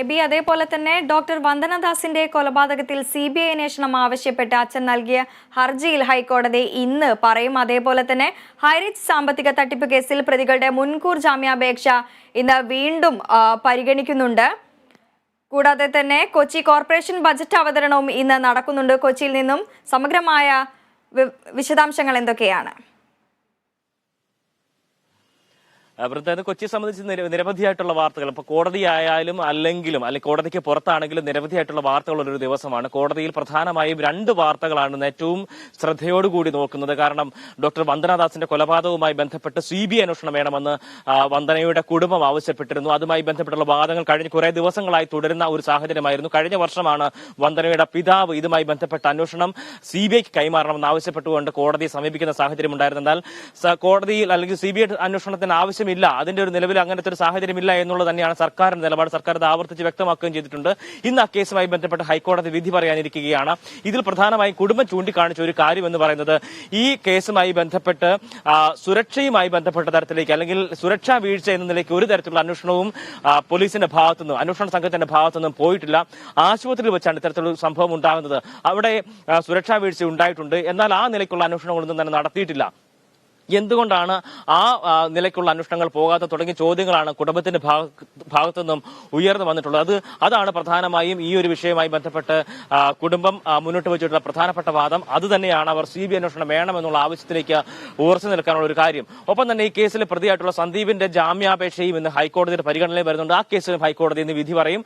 AB അതേപോലെ തന്നെ doctor വന്ദനദാസിന്റെ കൊലപാതകത്തിൽ സി ബി ഐ അന്വേഷണം ആവശ്യപ്പെട്ട് അച്ഛൻ നൽകിയ ഹർജിയിൽ ഹൈക്കോടതി ഇന്ന് പറയും. അതേപോലെ തന്നെ ഹൈറിച്ച് സാമ്പത്തിക തട്ടിപ്പ് കേസിൽ പ്രതികളുടെ മുൻകൂർ ജാമ്യാപേക്ഷ ഇന്ന് വീണ്ടും പരിഗണിക്കുന്നുണ്ട്. കൂടാതെ തന്നെ കൊച്ചി കോർപ്പറേഷൻ ബജറ്റ് അവതരണവും ഇന്ന് നടക്കുന്നുണ്ട്. കൊച്ചിയിൽ നിന്നും സമഗ്രമായ വിശദാംശങ്ങൾ എന്തൊക്കെയാണ്? വൃന്ദാവൻ കൊച്ചിയെ സംബന്ധിച്ച് നിര- നിരവധിയായിട്ടുള്ള വാർത്തകൾ. ഇപ്പൊ കോടതിയായാലും അല്ലെങ്കിലും അല്ലെങ്കിൽ കോടതിക്ക് പുറത്താണെങ്കിലും നിരവധിയായിട്ടുള്ള വാർത്തകളുള്ള ഒരു ദിവസമാണ്. കോടതിയിൽ പ്രധാനമായും രണ്ട് വാർത്തകളാണ് ഏറ്റവും ശ്രദ്ധയോടുകൂടി നോക്കുന്നത്. കാരണം ഡോക്ടർ വന്ദനാദാസിന്റെ കൊലപാതകവുമായി ബന്ധപ്പെട്ട് സി ബി അന്വേഷണം വേണമെന്ന് വന്ദനയുടെ കുടുംബം ആവശ്യപ്പെട്ടിരുന്നു. അതുമായി ബന്ധപ്പെട്ടുള്ള വാദങ്ങൾ കഴിഞ്ഞ കുറെ ദിവസങ്ങളായി തുടരുന്ന ഒരു സാഹചര്യമായിരുന്നു. കഴിഞ്ഞ വർഷമാണ് വന്ദനയുടെ പിതാവ് ഇതുമായി ബന്ധപ്പെട്ട അന്വേഷണം സി ബി ഐക്ക് കൈമാറണമെന്ന് ആവശ്യപ്പെട്ടുകൊണ്ട് കോടതിയെ സമീപിക്കുന്ന സാഹചര്യം ഉണ്ടായിരുന്നെന്നാൽ കോടതിയിൽ അല്ലെങ്കിൽ സി ബി ഐ അന്വേഷണത്തിന് ആവശ്യമില്ല അതിന്റെ ഒരു നിലവിൽ അങ്ങനത്തെ ഒരു സാഹചര്യമില്ല എന്നുള്ളത് തന്നെയാണ് സർക്കാരിന്റെ നിലപാട്. സർക്കാർ അത് ആവർത്തിച്ച് വ്യക്തമാക്കുകയും ചെയ്തിട്ടുണ്ട്. ഇന്ന് ആ കേസുമായി ബന്ധപ്പെട്ട് ഹൈക്കോടതി വിധി പറയാനിരിക്കുകയാണ്. ഇതിൽ പ്രധാനമായും കുടുംബം ചൂണ്ടിക്കാണിച്ച ഒരു കാര്യം എന്ന് പറയുന്നത് ഈ കേസുമായി ബന്ധപ്പെട്ട് സുരക്ഷയുമായി ബന്ധപ്പെട്ട തരത്തിലേക്ക് അല്ലെങ്കിൽ സുരക്ഷാ വീഴ്ച എന്ന നിലയ്ക്ക് ഒരു തരത്തിലുള്ള അന്വേഷണവും പോലീസിന്റെ ഭാഗത്തുനിന്നും അന്വേഷണ സംഘത്തിന്റെ ഭാഗത്തുനിന്നും പോയിട്ടില്ല. ആശുപത്രിയിൽ വെച്ചാണ് ഇത്തരത്തിലുള്ള സംഭവം ഉണ്ടാകുന്നത്. അവിടെ സുരക്ഷാ വീഴ്ച ഉണ്ടായിട്ടുണ്ട്. എന്നാൽ ആ നിലയ്ക്കുള്ള അന്വേഷണങ്ങളൊന്നും തന്നെ നടത്തിയിട്ടില്ല. എന്തുകൊണ്ടാണ് ആ നിലയ്ക്കുള്ള അന്വേഷണങ്ങൾ പോകാത്ത തുടങ്ങിയ ചോദ്യങ്ങളാണ് കുടുംബത്തിന്റെ ഭാഗ- ഭാഗത്തു നിന്നും ഉയർന്നു വന്നിട്ടുള്ളത്. അത് അതാണ് പ്രധാനമായും ഈ ഒരു വിഷയവുമായി ബന്ധപ്പെട്ട് കുടുംബം മുന്നോട്ട് വെച്ചിട്ടുള്ള പ്രധാനപ്പെട്ട വാദം. അത് തന്നെയാണ് അവർ സി ബി അന്വേഷണം വേണമെന്നുള്ള ആവശ്യത്തിലേക്ക് ഉറച്ചു നിൽക്കാനുള്ള ഒരു കാര്യം. ഒപ്പം തന്നെ ഈ കേസിൽ പ്രതിയായിട്ടുള്ള സന്ദീപിന്റെ ജാമ്യാപേക്ഷയും ഇന്ന് ഹൈക്കോടതിയുടെ പരിഗണനയിൽ വരുന്നുണ്ട്. ആ കേസിലും ഹൈക്കോടതി ഇന്ന് വിധി പറയും.